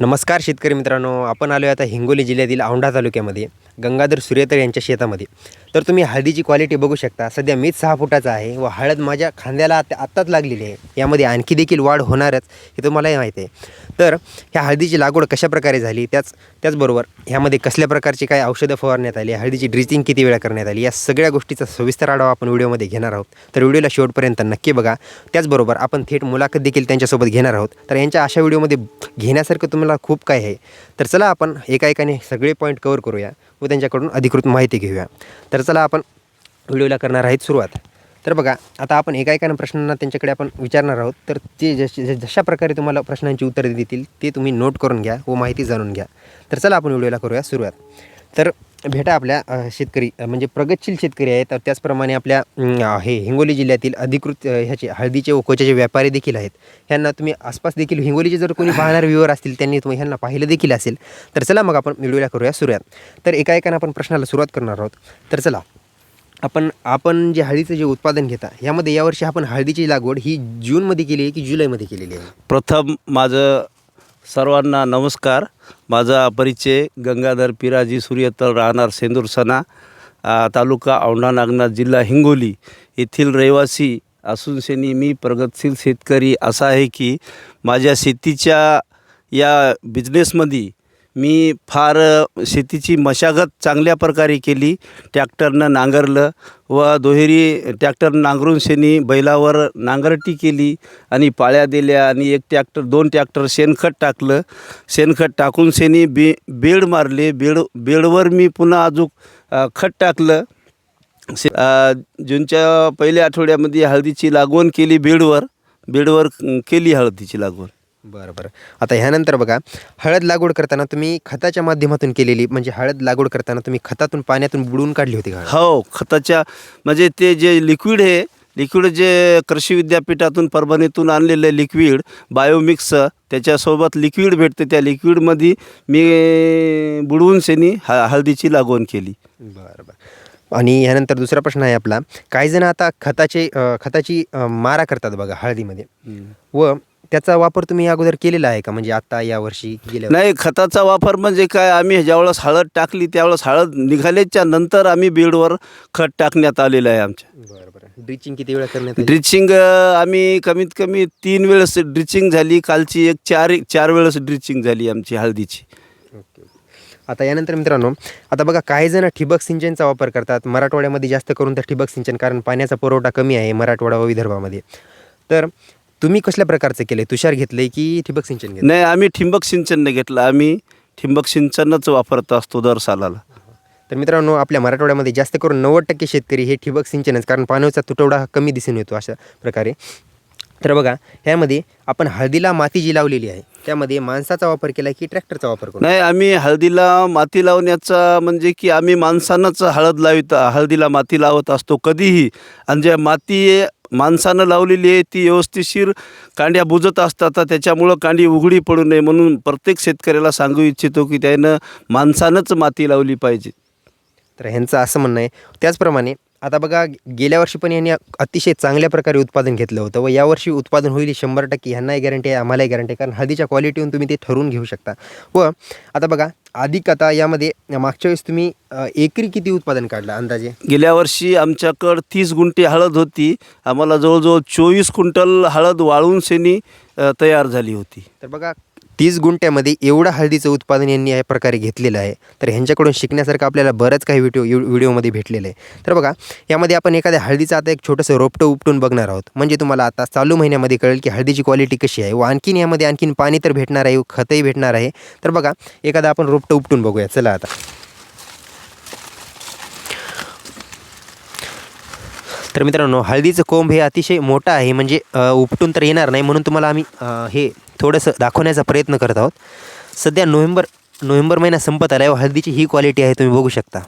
नमस्कार शेतकरी मित्रांनो आपण आलो आहे आता हिंगोली जिल्ह्यातील औंढा तालुक्यामध्ये. गंगाधर सुरेतर यांच्या शेतामध्ये. तर तुम्ही हळदीची क्वालिटी बघू शकता. सध्या मीच सहा फुटाचा आहे व हळद माझ्या खांद्याला आत्ता आत्ताच लागलेली आहे. यामध्ये आणखी देखील वाढ होणारच हे तुम्हालाही माहीत आहे. तर ह्या हळदीची लागवड कशा प्रकारे झाली? त्याच त्याचबरोबर ह्यामध्ये कसल्या प्रकारची काय औषधं फवारण्यात आली? हळदीची ड्रिचिंग किती वेळा करण्यात आली? या सगळ्या गोष्टीचा सविस्तर आढावा आपण व्हिडिओमध्ये घेणार आहोत. तर व्हिडिओला शेवटपर्यंत नक्की बघा. त्याचबरोबर आपण थेट मुलाखत देखील त्यांच्यासोबत घेणार आहोत. तर यांच्या अशा व्हिडिओमध्ये घेण्यासारखं तुम्हाला खूप काय आहे. तर चला आपण एका एकाने सगळे पॉईंट कवर करूया. व त्यांच्याकडून अधिकृत माहिती घेऊया. तर चला आपण व्हिडिओला करणार आहेत सुरुवात. तर बघा आता आपण एका एकानं प्रश्नांना त्यांच्याकडे आपण विचारणार आहोत. तर ते जश ज- जशा प्रकारे तुम्हाला प्रश्नांची उत्तरे देतील ते तुम्ही नोट करून घ्या व माहिती जाणून घ्या. तर चला आपण व्हिडिओला करूया सुरुवात. तर भेटा आपल्या शेतकरी म्हणजे प्रगतशील शेतकरी आहेत. तर त्याचप्रमाणे आपल्या हे हिंगोली जिल्ह्यातील अधिकृत ह्याचे हळदीचे व कोच्याचे व्यापारी देखील आहेत. ह्यांना तुम्ही आसपास देखील हिंगोलीचे जर कोणी पाहणारे व्ह्युअर असतील त्यांनी तुम्ही ह्यांना पाहिलं देखील असेल तर चला मग आपण व्हिडिओला करूया सुरुवात. तर एका एकानं आपण प्रश्नाला सुरुवात करणार आहोत. तर चला आपण आपण जे हळदीचं जे उत्पादन घेता यामध्ये यावर्षी आपण हळदीची लागवड ही जूनमध्ये केली आहे की जुलैमध्ये केलेली आहे? प्रथम माझं सर्वांना नमस्कार. माझा परिचय गंगाधर पिराजी सूर्यतळ राहणार सेंदूरसना तालुका औंढा नागनाथ जिल्हा हिंगोली येथील रहिवासी असून शेनी मी प्रगतशील शेतकरी असा आहे की माझ्या शेतीच्या या बिझनेसमध्ये मी फार शेतीची मशागत चांगल्या प्रकारे केली. टॅक्टरनं नांगरलं व दुहेरी टॅक्टर नांगरून शेनी बैलावर नांगरटी केली आणि पाळ्या दिल्या आणि एक टॅक्टर दोन टॅक्टर शेणखत टाकलं. शेणखत टाकून शेणी बे बेड मारले. बेड बेडवर मी पुन्हा अजून खत टाकलं. शे जूनच्या पहिल्या आठवड्यामध्ये हळदीची लागवण केली बेडवर. बेडवर केली हळदीची लागवण. बरं बरं. आता ह्यानंतर बघा हळद लागवड करताना तुम्ही खताच्या माध्यमातून केलेली म्हणजे हळद लागवड करताना तुम्ही खतातून पाण्यातून बुडवून काढली होती का? हो खताच्या म्हणजे ते जे लिक्विड आहे लिक्विड जे कृषी विद्यापीठातून परभणीतून आणलेलं लिक्विड बायोमिक्स त्याच्यासोबत लिक्विड भेटते. त्या लिक्विडमध्ये मी बुडवून शेनी ह हळदीची लागवण केली. बरं बरं. आणि ह्यानंतर दुसरा प्रश्न आहे आपला. काही जण आता खताचे अ, खताची अ, मारा करतात बघा हळदीमध्ये. व त्याचा वापर तुम्ही अगोदर केलेला आहे का? म्हणजे आता यावर्षी गेल्या नाही खताचा वापर म्हणजे काय? आम्ही ज्यावेळेस हळद टाकली त्यावेळेस हळद निघाल्याच्या नंतर आम्ही बेडवर खत टाकण्यात आलेलं आहे आमच्या. बरं बरं. ड्रिचिंग किती वेळा करण्यात आली? ड्रिचिंग आम्ही कमीत कमी तीन वेळेस ड्रिचिंग झाली. कालची एक चार चार वेळेस ड्रिचिंग झाली आमची हळदीची. Okay okay. आता यानंतर मित्रांनो आता बघा काही जण ठिबक सिंचनचा वापर करतात. मराठवाड्यामध्ये जास्त करून तर ठिबक सिंचन कारण पाण्याचा पुरवठा कमी आहे मराठवाडा व विदर्भामध्ये. तर तुम्ही कसल्या प्रकारचं केलं? तुषार घेतलंय की ठिबक सिंचन घेतलं? नाही आम्ही ठिंबक सिंचन नाही घेतलं. आम्ही ठिंबक सिंचनच वापरत असतो दर सालाला. तर मित्रांनो आपल्या मराठवाड्यामध्ये जास्त करून नव्वद टक्के शेतकरी हे ठिबक सिंचनच कारण पाण्याचा तुटवडा हा कमी दिसून येतो अशा प्रकारे. तर बघा ह्यामध्ये आपण हळदीला माती जी लावलेली आहे त्यामध्ये माणसाचा वापर केला की ट्रॅक्टरचा वापर करू? नाही आम्ही हळदीला माती लावण्याचा म्हणजे की आम्ही माणसानंच हळद लावित हळदीला माती लावत असतो कधीही. आणि जे माती माणसानं लावलेली आहे ती व्यवस्थिशीर कांड्या बुजत असतात. त्याच्यामुळं कांडी उघडी पडू नये म्हणून प्रत्येक शेतकऱ्याला सांगू इच्छितो की त्यानं माणसानंच माती लावली पाहिजे. तर ह्यांचं असं म्हणणं आहे. त्याचप्रमाणे आता बघा गेल्या वर्षी पण यांनी अतिशय चांगल्या प्रकारे उत्पादन घेतलं होतं व यावर्षी उत्पादन होईल शंभर टक्के ह्यांनाही गॅरंटी आहे आम्हालाही गॅरंटी आहे कारण हळदीच्या क्वालिटीवरून तुम्ही ते ठरवून घेऊ शकता. व आता बघा अधिक आता यामध्ये मागच्या वेळेस तुम्ही एकरी किती उत्पादन काढलं अंदाजे? गेल्या वर्षी आमच्याकडं तीस गुंठे हळद होती. आम्हाला जवळजवळ चोवीस क्विंटल हळद वाळून अ, तयार झाली होती. तर बघा तीस गुंठ्यामध्ये एवढं हळदीचं उत्पादन यांनी या प्रकारे घेतलेलं आहे. तर ह्यांच्याकडून शिकण्यासारखं आपल्याला बरंच काही व्हिडिओ यु- व्हिडिओमध्ये भेटलेलं आहे. तर बघा यामध्ये आपण एखाद्या हळदीचं आता एक छोटंसं रोपटं उपटून बघणार आहोत. म्हणजे तुम्हाला आता चालू महिन्यामध्ये कळेल की हळदीची क्वालिटी कशी आहे. व आणखीन यामध्ये आणखीन पाणी तर भेटणार आहे खतही भेटणार आहे. तर बघा एखादा आपण रोपटं उपटून बघूया. चला आता. तर मित्रांनो हळदीचं कोंब हे अतिशय मोठं आहे म्हणजे उपटून तर येणार नाही म्हणून तुम्हाला आम्ही हे थोडंसं दाखवण्याचा प्रयत्न करत आहोत. सध्या नोव्हेंबर नोव्हेंबर महिना संपत आला आहे हळदीची ही क्वालिटी आहे तुम्ही बघू शकता.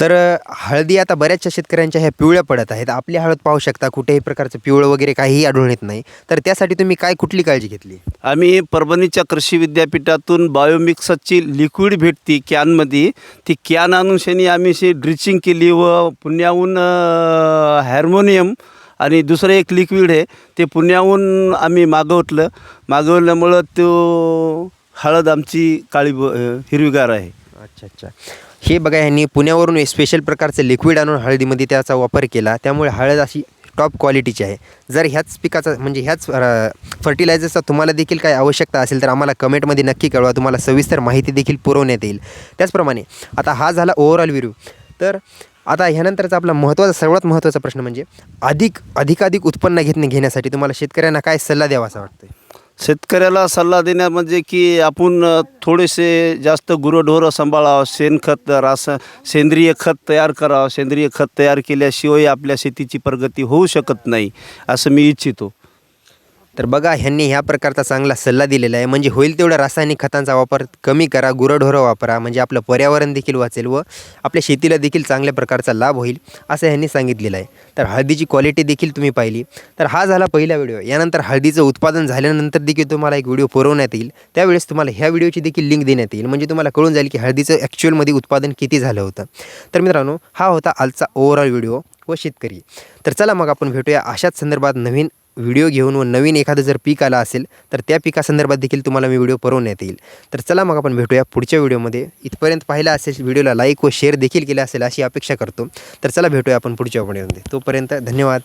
तर हळदी आता बऱ्याचशा शेतकऱ्यांच्या ह्या पिवळ्या पडत आहेत. आपली हळद पाहू शकता कुठेही प्रकारचं पिवळं वगैरे काहीही आढळून येत नाही. तर त्यासाठी तुम्ही काय कुठली काळजी घेतली? आम्ही परभणीच्या कृषी विद्यापीठातून बायोमिक्सची लिक्विड भेटती कॅनमध्ये. ती कॅन आणून शेनी आम्ही अशी ड्रिचिंग केली व पुण्याहून हार्मोनियम आणि दुसरं एक लिक्विड आहे ते पुण्याहून आम्ही मागवतलं. मागवल्यामुळं तो हळद आमची काळी ब हिरवीगार आहे. अच्छा अच्छा. हे बघा ह्यांनी पुण्यावरून स्पेशल प्रकारचं लिक्विड आणून हळदीमध्ये त्याचा वापर केला. त्यामुळे हळद अशी टॉप क्वालिटीची आहे. जर ह्याच पिकाचा म्हणजे ह्याच फर्टिलायझरचा तुम्हाला देखील काही आवश्यकता असेल तर आम्हाला कमेंटमध्ये नक्की कळवा. तुम्हाला सविस्तर माहिती देखील पुरवण्यात येईल. त्याचप्रमाणे आता हा झाला ओव्हरऑल व्हिडिओ तर आता ह्यानंतरचा आपला महत्त्वाचा सर्वात महत्त्वाचा प्रश्न म्हणजे अधिक अधिकाधिक उत्पन्न घेतणे घेण्यासाठी तुम्हाला शेतकऱ्यांना काय सल्ला द्यावा असा वाटतं शेतकऱ्याला सल्ला देण्या म्हणजे की आपण थोडेसे जास्त गुरंढोरं सांभाळावं शेणखत रास सेंद्रिय खत तयार करावं. सेंद्रिय खत तयार केल्याशिवाय आपल्या शेतीची प्रगती होऊ शकत नाही असं मी इच्छितो. तर बघा ह्यांनी ह्या प्रकारचा चांगला सल्ला दिलेला आहे. म्हणजे होईल तेवढा रासायनिक खतांचा वापर कमी करा गुरंढोरं वापरा. म्हणजे आपलं पर्यावरण देखील वाचेल व आपल्या शेतीला देखील चांगल्या प्रकारचा लाभ होईल असं ह्यांनी सांगितलेलं आहे. तर हळदीची क्वालिटी देखील तुम्ही पाहिली. तर हा झाला पहिला व्हिडिओ यानंतर हळदीचं उत्पादन झाल्यानंतर देखील तुम्हाला एक व्हिडिओ पुरवण्यात येईल. त्यावेळेस तुम्हाला ह्या व्हिडिओची देखील लिंक देण्यात येईल. म्हणजे तुम्हाला कळून जाईल की हळदीचं ॲक्च्युअलमध्ये उत्पादन किती झालं होतं. तर मित्रांनो हा होता आजचा ओव्हरऑल व्हिडिओ व शेतकरी. तर चला मग आपण भेटूया अशाच संदर्भात नवीन व्हिडिओ घेऊन व नवीन एखादं जर पीक आलं असेल तर त्या पिकासंदर्भात देखील तुम्हाला मी व्हिडिओ पुरवण्यात येईल. तर चला मग आपण भेटूया पुढच्या व्हिडिओमध्ये. इथपर्यंत पाहिला असेल व्हिडिओला लाईक व शेअर देखील केला असेल अशी अपेक्षा करतो. तर चला भेटूया आपण पुढच्या व्हिडिओमध्ये. तोपर्यंत धन्यवाद.